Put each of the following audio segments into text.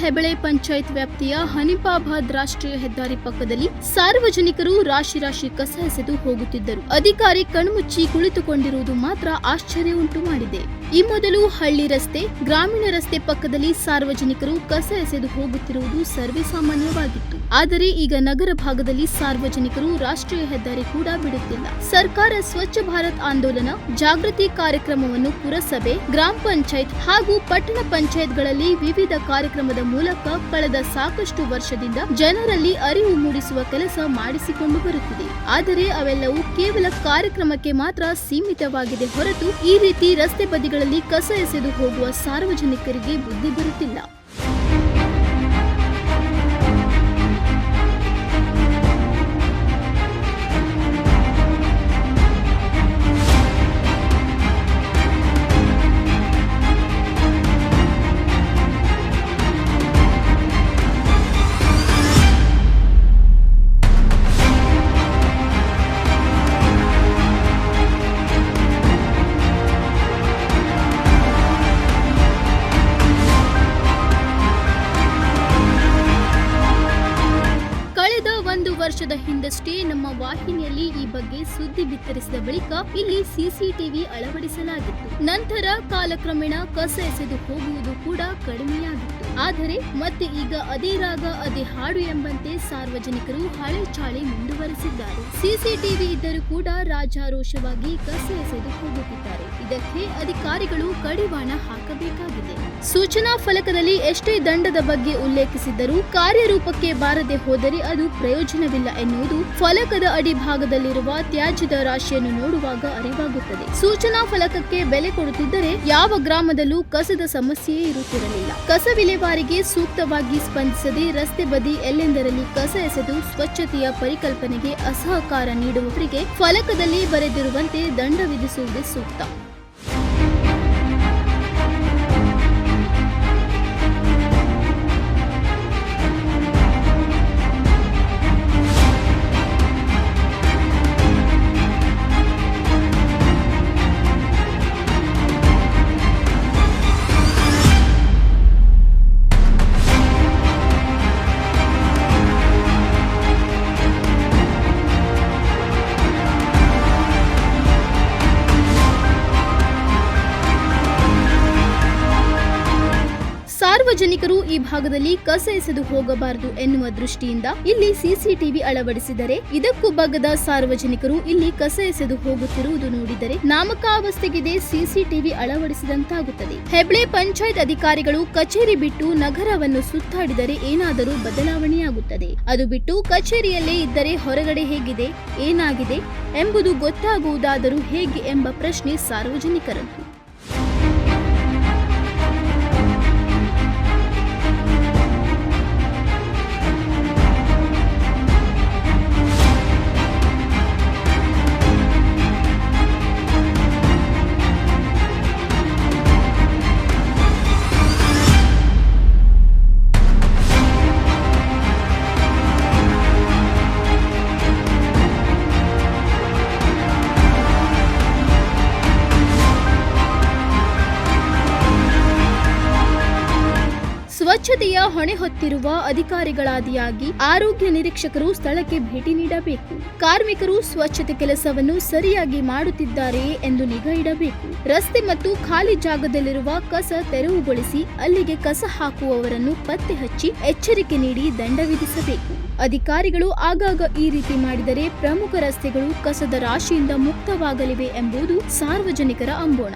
ಹೆಬಳೆ ಪಂಚಾಯತ್ ವ್ಯಾಪ್ತಿಯ ಹನಿಪಾಬಾದ್ ರಾಷ್ಟ್ರೀಯ ಹೆದ್ದಾರಿ ಪಕ್ಕದಲ್ಲಿ ಸಾರ್ವಜನಿಕರು ರಾಶಿ ರಾಶಿ ಕಸ ಎಸೆದು ಹೋಗುತ್ತಿದ್ದರು. ಅಧಿಕಾರಿ ಕಣ್ಮುಚ್ಚಿ ಕುಳಿತುಕೊಂಡಿರುವುದು ಮಾತ್ರ ಆಶ್ಚರ್ಯ ಉಂಟು ಮಾಡಿದೆ. ಈ ಮೊದಲು ಹಳ್ಳಿ ರಸ್ತೆ, ಗ್ರಾಮೀಣ ರಸ್ತೆ ಪಕ್ಕದಲ್ಲಿ ಸಾರ್ವಜನಿಕರು ಕಸ ಎಸೆದು ಹೋಗುತ್ತಿರುವುದು ಸರ್ವೇ ಸಾಮಾನ್ಯವಾಗಿತ್ತು. ಆದರೆ ಈಗ ನಗರ ಭಾಗದಲ್ಲಿ ಸಾರ್ವಜನಿಕರು ರಾಷ್ಟ್ರೀಯ ಹೆದ್ದಾರಿ ಕೂಡ ಬಿಡುತ್ತಿಲ್ಲ. ಸರ್ಕಾರ ಸ್ವಚ್ಛ ಭಾರತ್ ಆಂದೋಲನ, ಜಾಗೃತಿ ಕಾರ್ಯಕ್ರಮವನ್ನು ಪುರಸಭೆ, ಗ್ರಾಮ ಪಂಚಾಯತ್ ಹಾಗೂ ಪಟ್ಟಣ ಪಂಚಾಯತ್ಗಳಲ್ಲಿ ವಿವಿಧ ಕಾರ್ಯಕ್ರಮದ ಮೂಲಕ ಕಳೆದ ಸಾಕಷ್ಟು ವರ್ಷದಿಂದ ಜನರಲ್ಲಿ ಅರಿವು ಮೂಡಿಸುವ ಕೆಲಸ ಮಾಡಿಸಿಕೊಂಡು ಬರುತ್ತಿದೆ. ಆದರೆ ಅವೆಲ್ಲವೂ ಕೇವಲ ಕಾರ್ಯಕ್ರಮಕ್ಕೆ ಮಾತ್ರ ಸೀಮಿತವಾಗಿದೆ ಹೊರತು ಈ ರೀತಿ ರಸ್ತೆ ಬದಿಗಳಲ್ಲಿ ಕಸ ಎಸೆದು ಹೋಗುವ ಸಾರ್ವಜನಿಕರಿಗೆ ಬುದ್ಧಿ ಬರುತ್ತಿಲ್ಲ. ನಮ್ಮ ವಾಹಿನಿಯಲ್ಲಿ ಈ ಬಗ್ಗೆ ಸುದ್ದಿ ಬಿತ್ತರಿಸಿದ ಬಳಿಕ ಇಲ್ಲಿ ಸಿಸಿಟಿವಿ ಅಳವಡಿಸಲಾಗಿತ್ತು. ನಂತರ ಕಾಲಕ್ರಮೇಣ ಕಸ ಎಸೆದು ಹೋಗುವುದು ಕೂಡ ಕಡಿಮೆಯಾಗಿತ್ತು. ಆದರೆ ಮತ್ತೆ ಈಗ ಅದೇ ರಾಗ, ಅದೇ ಹಾಡು ಎಂಬಂತೆ ಸಾರ್ವಜನಿಕರು ಹಳೆ ಚಾಳಿ ಮುಂದುವರೆಸಿದ್ದಾರೆ. ಸಿಸಿಟಿವಿ ಇದ್ದರೂ ಕೂಡ ರಾಜಾರೋಷವಾಗಿ ಕಸ ಎಸೆದು ಹೋಗುತ್ತಿದ್ದಾರೆ. ಇದಕ್ಕೆ ಅಧಿಕಾರಿಗಳು ಕಡಿವಾಣ ಹಾಕಬೇಕಾಗಿದೆ. ಸೂಚನಾ ಫಲಕದಲ್ಲಿ ಎಷ್ಟೇ ದಂಡದ ಬಗ್ಗೆ ಉಲ್ಲೇಖಿಸಿದ್ದರೂ ಕಾರ್ಯರೂಪಕ್ಕೆ ಬಾರದೆ ಹೋದರೆ ಅದು ಪ್ರಯೋಜನವಿಲ್ಲ ಎನ್ನುವುದು ಫಲಕದ ಅಡಿಭಾಗದಲ್ಲಿರುವ ತ್ಯಾಜ್ಯದ ರಾಶಿಯನ್ನು ನೋಡುವಾಗ ಅರಿವಾಗುತ್ತದೆ. ಸೂಚನಾ ಫಲಕಕ್ಕೆ ಬೆಲೆ ಕೊಡುತ್ತಿದ್ದರೆ ಯಾವ ಗ್ರಾಮದಲ್ಲೂ ಕಸದ ಸಮಸ್ಯೆಯೇ ಇರುತ್ತಿರಲಿಲ್ಲ. ಕಸ ವಿಲೇವಾರಿಗೆ ಸೂಕ್ತವಾಗಿ ಸ್ಪಂದಿಸದೆ ರಸ್ತೆ ಬದಿ ಎಲ್ಲೆಂದರಲ್ಲಿ ಕಸ ಎಸೆದು ಸ್ವಚ್ಛತೆಯ ಪರಿಕಲ್ಪನೆಗೆ ಅಸಹಕಾರ ನೀಡುವವರಿಗೆ ಫಲಕದಲ್ಲಿ ಬರೆದಿರುವಂತೆ ದಂಡ ವಿಧಿಸುವುದೇ ಸೂಕ್ತ. ಸಾರ್ವಜನಿಕರು ಈ ಭಾಗದಲ್ಲಿ ಕಸ ಎಸೆದು ಹೋಗಬಾರದು ಎನ್ನುವ ದೃಷ್ಟಿಯಿಂದ ಇಲ್ಲಿ ಸಿಸಿಟಿವಿ ಅಳವಡಿಸಿದರೆ ಇದಕ್ಕೂ ಬಗ್ಗದ ಸಾರ್ವಜನಿಕರು ಇಲ್ಲಿ ಕಸ ಎಸೆದು ಹೋಗುತ್ತಿರುವುದು ನೋಡಿದರೆ ನಾಮಕಾವಸ್ಥೆಗಿದೆ ಸಿಸಿಟಿವಿ ಅಳವಡಿಸಿದಂತಾಗುತ್ತದೆ. ಹೆಬ್ಳೆ ಪಂಚಾಯತ್ ಅಧಿಕಾರಿಗಳು ಕಚೇರಿ ಬಿಟ್ಟು ನಗರವನ್ನು ಸುತ್ತಾಡಿದರೆ ಏನಾದರೂ ಬದಲಾವಣೆಯಾಗುತ್ತದೆ. ಅದು ಬಿಟ್ಟು ಕಚೇರಿಯಲ್ಲೇ ಇದ್ದರೆ ಹೊರಗಡೆ ಹೇಗಿದೆ, ಏನಾಗಿದೆ ಎಂಬುದು ಗೊತ್ತಾಗುವುದಾದರೂ ಹೇಗೆ ಎಂಬ ಪ್ರಶ್ನೆ ಸಾರ್ವಜನಿಕರದ್ದು. ಸ್ವಚ್ಛತೆಯ ಹೊಣೆ ಹೊತ್ತಿರುವ ಅಧಿಕಾರಿಗಳಾದಿಯಾಗಿ ಆರೋಗ್ಯ ನಿರೀಕ್ಷಕರು ಸ್ಥಳಕ್ಕೆ ಭೇಟಿ ನೀಡಬೇಕು. ಕಾರ್ಮಿಕರು ಸ್ವಚ್ಛತೆ ಕೆಲಸವನ್ನು ಸರಿಯಾಗಿ ಮಾಡುತ್ತಿದ್ದಾರೆ ಎಂದು ನಿಗಾ ಇಡಬೇಕು. ರಸ್ತೆ ಮತ್ತು ಖಾಲಿ ಜಾಗದಲ್ಲಿರುವ ಕಸ ತೆರವುಗೊಳಿಸಿ ಅಲ್ಲಿಗೆ ಕಸ ಹಾಕುವವರನ್ನು ಪತ್ತೆ ಹಚ್ಚಿ ಎಚ್ಚರಿಕೆ ನೀಡಿ ದಂಡ ವಿಧಿಸಬೇಕು. ಅಧಿಕಾರಿಗಳು ಆಗಾಗ ಈ ರೀತಿ ಮಾಡಿದರೆ ಪ್ರಮುಖ ರಸ್ತೆಗಳು ಕಸದ ರಾಶಿಯಿಂದ ಮುಕ್ತವಾಗಲಿವೆ ಎಂಬುದು ಸಾರ್ವಜನಿಕರ ಅಂಬೋಣ.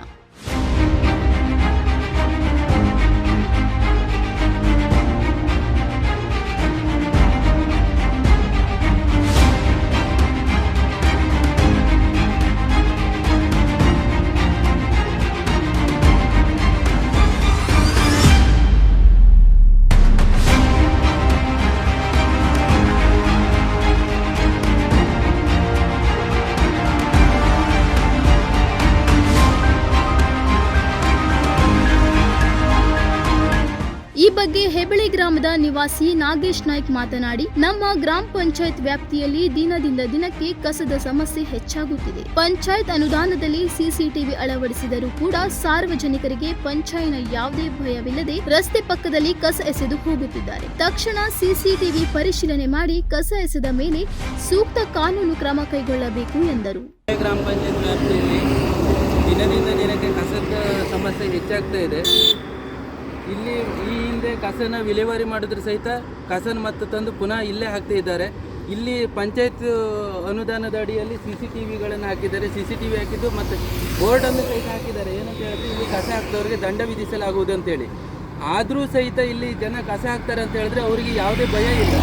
ಬಗ್ಗೆ ಹೆಬಳಿ ಗ್ರಾಮದ ನಿವಾಸಿ ನಾಗೇಶ್ ನಾಯ್ಕ್ ಮಾತನಾಡಿ, ನಮ್ಮ ಗ್ರಾಮ ಪಂಚಾಯತ್ ವ್ಯಾಪ್ತಿಯಲ್ಲಿ ದಿನದಿಂದ ದಿನಕ್ಕೆ ಕಸದ ಸಮಸ್ಯೆ ಹೆಚ್ಚಾಗುತ್ತಿದೆ. ಪಂಚಾಯತ್ ಅನುದಾನದಲ್ಲಿ ಸಿಸಿಟಿವಿ ಅಳವಡಿಸಿದರೂ ಕೂಡ ಸಾರ್ವಜನಿಕರಿಗೆ ಪಂಚಾಯತ್ನ ಯಾವುದೇ ಭಯವಿಲ್ಲದೆ ರಸ್ತೆ ಪಕ್ಕದಲ್ಲಿ ಕಸ ಎಸೆದು ಹೋಗುತ್ತಿದ್ದಾರೆ. ತಕ್ಷಣ ಸಿಸಿಟಿವಿ ಪರಿಶೀಲನೆ ಮಾಡಿ ಕಸ ಎಸೆದ ಮೇಲೆ ಸೂಕ್ತ ಕಾನೂನು ಕ್ರಮ ಕೈಗೊಳ್ಳಬೇಕು ಎಂದರು. ಗ್ರಾಮ ಪಂಚಾಯತ್ ವ್ಯಾಪ್ತಿಯಲ್ಲಿ ದಿನದಿಂದ ದಿನಕ್ಕೆ ಕಸದ ಸಮಸ್ಯೆ ಹೆಚ್ಚಾಗ್ತಾ ಇದೆ. ಇಲ್ಲಿ ಈ ಹಿಂದೆ ಕಸನ ವಿಲೇವಾರಿ ಮಾಡಿದ್ರೆ ಸಹಿತ ಕಸನ ಮತ್ತೆ ತಂದು ಪುನಃ ಇಲ್ಲೇ ಹಾಕ್ತಾ ಇದ್ದಾರೆ. ಇಲ್ಲಿ ಪಂಚಾಯತ್ ಅನುದಾನದ ಅಡಿಯಲ್ಲಿ ಸಿ ಸಿ ಟಿ ವಿಗಳನ್ನು ಹಾಕಿದ್ದಾರೆ. ಸಿ ಸಿ ಟಿ ವಿ ಹಾಕಿದ್ದು ಮತ್ತು ಬೋರ್ಡನ್ನು ಸಹಿತ ಹಾಕಿದ್ದಾರೆ. ಏನಂತ ಹೇಳಿದ್ರೆ ಇಲ್ಲಿ ಕಸ ಹಾಕಿದವರಿಗೆ ದಂಡ ವಿಧಿಸಲಾಗುವುದು ಅಂತೇಳಿ. ಆದರೂ ಸಹಿತ ಇಲ್ಲಿ ಜನ ಕಸ ಹಾಕ್ತಾರೆ ಅಂತ ಹೇಳಿದ್ರೆ ಅವರಿಗೆ ಯಾವುದೇ ಭಯ ಇಲ್ಲ.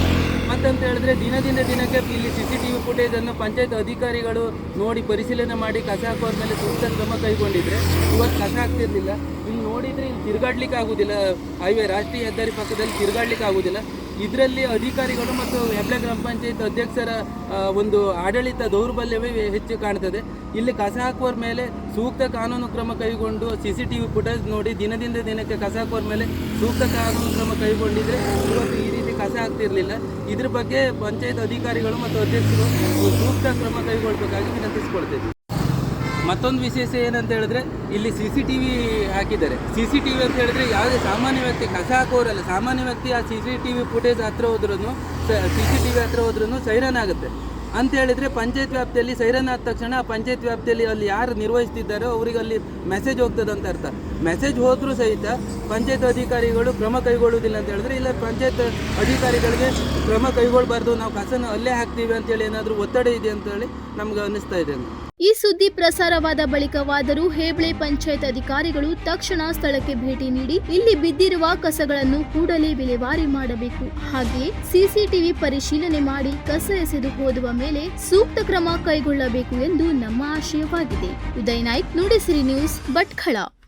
ಮತ್ತಂತ ಹೇಳಿದ್ರೆ ದಿನದಿಂದ ದಿನಕ್ಕೆ ಇಲ್ಲಿ ಸಿ ಸಿ ಟಿ ವಿ ಫುಟೇಜನ್ನು ಪಂಚಾಯತ್ ಅಧಿಕಾರಿಗಳು ನೋಡಿ ಪರಿಶೀಲನೆ ಮಾಡಿ ಕಸ ಹಾಕುವ ಮೇಲೆ ಸೂಕ್ತ ಕ್ರಮ ಕೈಗೊಂಡಿದ್ರೆ ಇವತ್ತು ಕಸ ಹಾಕ್ತಿರ್ಲಿಲ್ಲ. ನೋಡಿದ್ರೆ ಇಲ್ಲಿ ತಿರುಗಾಡ್ಲಿಕ್ಕೆ ಆಗುದಿಲ್ಲ. ಹೈವೇ ರಾಷ್ಟ್ರೀಯ ಹೆದ್ದಾರಿ ಪಕ್ಕದಲ್ಲಿ ತಿರುಗಾಡ್ಲಿಕ್ಕೆ ಆಗುದಿಲ್ಲ. ಇದರಲ್ಲಿ ಅಧಿಕಾರಿಗಳು ಮತ್ತು ಹೆಬ್ಳೆ ಗ್ರಾಮ ಪಂಚಾಯತ್ ಅಧ್ಯಕ್ಷರ ಒಂದು ಆಡಳಿತ ದೌರ್ಬಲ್ಯವೇ ಹೆಚ್ಚು ಕಾಣ್ತದೆ. ಇಲ್ಲಿ ಕಸ ಹಾಕುವರ ಮೇಲೆ ಸೂಕ್ತ ಕಾನೂನು ಕ್ರಮ ಕೈಗೊಂಡು C C T V footage ನೋಡಿ ದಿನದಿಂದ ದಿನಕ್ಕೆ ಕಸ ಹಾಕುವರ ಮೇಲೆ ಸೂಕ್ತ ಕಾನೂನು ಕ್ರಮ ಕೈಗೊಂಡಿದ್ರೆ ಇವತ್ತು ಈ ರೀತಿ ಕಸ ಆಗ್ತಿರಲಿಲ್ಲ ಇದ್ರ ಬಗ್ಗೆ ಪಂಚಾಯತ್ ಅಧಿಕಾರಿಗಳು ಮತ್ತು ಅಧ್ಯಕ್ಷರು ಸೂಕ್ತ ಕ್ರಮ ಕೈಗೊಳ್ಬೇಕಾಗಿ ವಿನಂತಿಸಿಕೊಳ್ತೇವೆ. ಮತ್ತೊಂದು ವಿಶೇಷ ಏನಂತ ಹೇಳಿದ್ರೆ, ಇಲ್ಲಿ ಸಿ ಸಿ ಟಿ ವಿ ಹಾಕಿದ್ದಾರೆ. ಸಿ ಸಿ ಟಿ ವಿ ಅಂತ ಹೇಳಿದ್ರೆ ಯಾವುದೇ ಸಾಮಾನ್ಯ ವ್ಯಕ್ತಿ ಕಸ ಹಾಕೋರಲ್ಲ ಸಾಮಾನ್ಯ ವ್ಯಕ್ತಿ ಆ C C T V footage ಹತ್ರ ಹೋದ್ರೂ ಸಿ ಸಿ ಟಿ ವಿ ಹತ್ರ ಹೋದ್ರೂ ಸೈರನ್ ಆಗುತ್ತೆ. ಅಂತ ಹೇಳಿದ್ರೆ ಪಂಚಾಯತ್ ವ್ಯಾಪ್ತಿಯಲ್ಲಿ ಸೈರನ್ ಆದ ತಕ್ಷಣ ಆ ಪಂಚಾಯತ್ ವ್ಯಾಪ್ತಿಯಲ್ಲಿ ಅಲ್ಲಿ ಯಾರು ನಿರ್ವಹಿಸ್ತಿದ್ದಾರೋ ಅವರಿಗೆ ಅಲ್ಲಿ ಮೆಸೇಜ್ ಹೋಗ್ತದೆ ಅಂತ ಅರ್ಥ. ಮೆಸೇಜ್ ಹೋದರೂ ಸಹಿತ ಪಂಚಾಯತ್ ಅಧಿಕಾರಿಗಳು ಕ್ರಮ ಕೈಗೊಳ್ಳುವುದಿಲ್ಲ ಅಂತ ಹೇಳಿದ್ರೆ, ಇಲ್ಲ ಪಂಚಾಯತ್ ಅಧಿಕಾರಿಗಳಿಗೆ ಕ್ರಮ ಕೈಗೊಳ್ಳಬಾರ್ದು ನಾವು ಕಸನ ಅಲ್ಲೇ ಹಾಕ್ತೀವಿ ಅಂತೇಳಿ ಏನಾದರೂ ಒತ್ತಡ ಇದೆ ಅಂತೇಳಿ ನಮ್ಗೆ ಅನ್ನಿಸ್ತಾ ಇದೆ. ಈ ಸುದ್ದಿ ಪ್ರಸಾರವಾದ ಬಳಿಕವಾದರೂ ಹೇಬಳೆ ಪಂಚಾಯತ್ ಅಧಿಕಾರಿಗಳು ತಕ್ಷಣ ಸ್ಥಳಕ್ಕೆ ಭೇಟಿ ನೀಡಿ ಇಲ್ಲಿ ಬಿದ್ದಿರುವ ಕಸಗಳನ್ನು ಕೂಡಲೇ ವಿಲೇವಾರಿ ಮಾಡಬೇಕು. ಹಾಗೆಯೇ ಸಿಸಿಟಿವಿ ಪರಿಶೀಲನೆ ಮಾಡಿ ಕಸ ಎಸೆದು ಹೋದುವ ಮೇಲೆ ಸೂಕ್ತ ಕ್ರಮ ಕೈಗೊಳ್ಳಬೇಕು ಎಂದು ನಮ್ಮ ಆಶಯವಾಗಿದೆ. ಉದಯ್ ನಾಯ್ಕ್, ನುಡಿಸಿರಿ ನ್ಯೂಸ್, ಭಟ್ಕಳ.